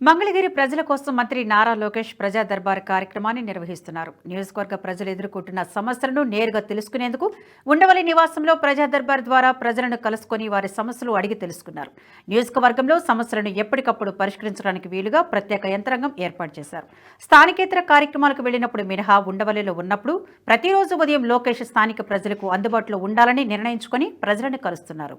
మంగళగిరి ప్రజల కోసం మంత్రి నారా లోకేష్ ప్రజా దర్బార్ కార్యక్రమాన్ని నిర్వహిస్తున్నారు. నియోజకవర్గ ప్రజలు ఎదుర్కొంటున్న సమస్యలను నేరుగా తెలుసుకునేందుకు ఉండవల్లి నివాసంలో ప్రజా దర్బార్ ద్వారా ప్రజలను కలుసుకొని వారి సమస్యలు అడిగి తెలుసుకున్నారు. నియోజకవర్గంలో సమస్యలను ఎప్పటికప్పుడు పరిష్కరించడానికి వీలుగా ప్రత్యేక యంత్రాంగం ఏర్పాటు చేశారు. స్థానికేతర కార్యక్రమాలకు వెళ్ళినప్పుడు మినహా ఉండవల్లిలో ఉన్నప్పుడు ప్రతిరోజు ఉదయం లోకేష్ స్థానిక ప్రజలకు అందుబాటులో ఉండాలని నిర్ణయించుకుని ప్రజలను కలుస్తున్నారు.